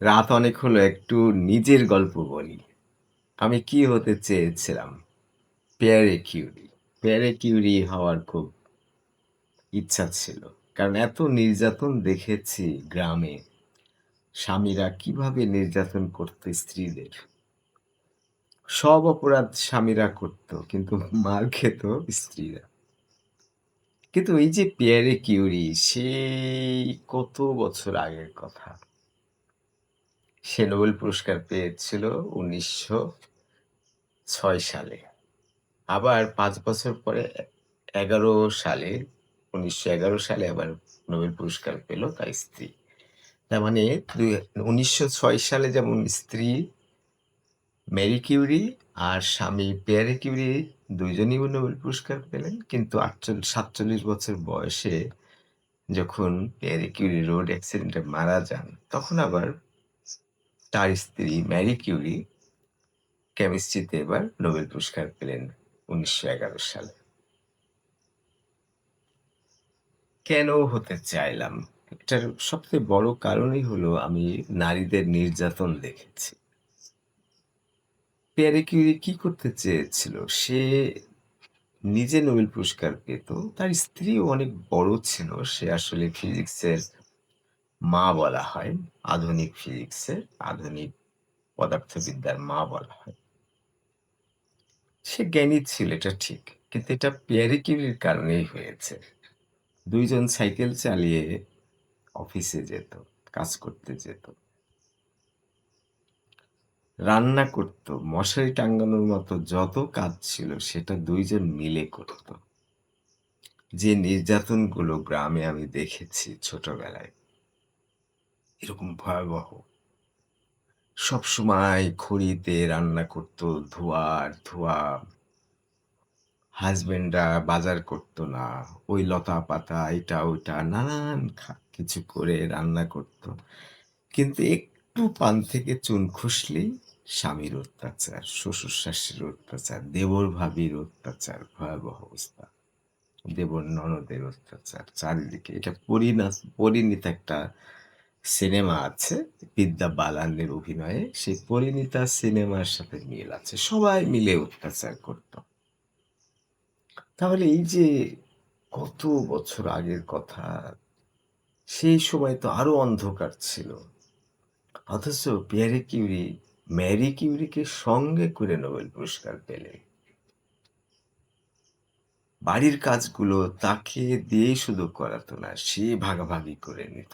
রাত অনেক হলো, একটু নিজের গল্প বলি। আমি কি হতে চেয়েছিলাম? পেয়ারে কিউরি। পেয়ারে কিউরি হওয়ার খুব ইচ্ছা ছিল। কারণ এত নির্যাতন দেখেছি গ্রামে। স্বামীরা কীভাবে নির্যাতন করত স্ত্রীদের। সব অপরাধ স্বামীরা করত, কিন্তু মার খেত স্ত্রীরা। কিন্তু এই যে পেয়ারে কিউরি, সেই কত বছর আগের কথা। সে নোবেল পুরস্কার পেয়েছিল ১৯০৬ সালে। আবার পাঁচ বছর পরে এগারো ১১ সালে ১৯১১ সালে আবার নোবেল পুরস্কার পেল তার স্ত্রী। তার মানে দুই ১৯০৬ সালে যেমন স্ত্রী মেরি কিউরি আর স্বামী পিয়ারে কিউরি ২ জনই নোবেল পুরস্কার পেলেন। কিন্তু আটচল ৪৭ বছর বয়সে যখন পিয়ারে কিউরি রোড অ্যাক্সিডেন্টে মারা যান, তখন আবার তার স্ত্রী ম্যারি কিউরি কেমিস্ট্রিতে এবার নোবেল পুরস্কার পেলেন ১৯১১ সালে। কেন হতে চাইলাম? এটার সবচেয়ে বড় কারণই হলো আমি নারীদের নির্যাতন দেখেছি। পিয়ারে কিউরি কি করতে চেয়েছিল? সে নিজে নোবেল পুরস্কার পেত। তার স্ত্রীও অনেক বড় ছিল। সে আসলে ফিজিক্সের মা বলা হয়। আধুনিক ফিজিক্সের, আধুনিক পদার্থবিদ্যার মা বলা হয়। সে জ্ঞানী ছিল এটা ঠিক। কিন্তু এটা পিয়ারে কিউরির কারণেই হয়েছে। দুইজন সাইকেল চালিয়ে অফিসে যেত, কাজ করতে যেত। রান্না করত, মশারি টাঙ্গানোর মতো যত কাজ ছিল সেটা দুইজন মিলে করত। যে নির্যাতনগুলো গ্রামে আমি দেখেছি ছোটবেলায় এরকম ভয়াবহ। সবসময় খড়িতে রান্না করত, ধোঁয়া আর ধোঁয়া। হাসব্যান্ডরা বাজার করত না। ওই লতা-পাতা এটা ওইটা নানান কিছু করে রান্না করত। কিন্তু একটু পান থেকে চুন খসলেই স্বামীর অত্যাচার, শ্বশুর-শাশুড়ির অত্যাচার, দেবর-ভাবির অত্যাচার, ভয়াবহ অবস্থা। দেবর-ননদের অত্যাচার চারিদিকে। এটা পরিণাস পরিণীতা একটা সিনেমা আছে বিদ্যা বালানের অভিনয়ে। সেই পরিণীতা সিনেমার সাথে মিল আছে। সবাই মিলে অত্যাচার করত। তাহলে এই যে কত বছর আগের কথা, সেই সময় তো আরও অন্ধকার ছিল। অথচ পিয়ারে কিউরি ম্যারি কিউরিকে সঙ্গে করে নোবেল পুরস্কার পেলেন। বাড়ির কাজগুলো তাকে দিয়েই শুধু করাতো না, সে ভাগাভাগি করে নিত।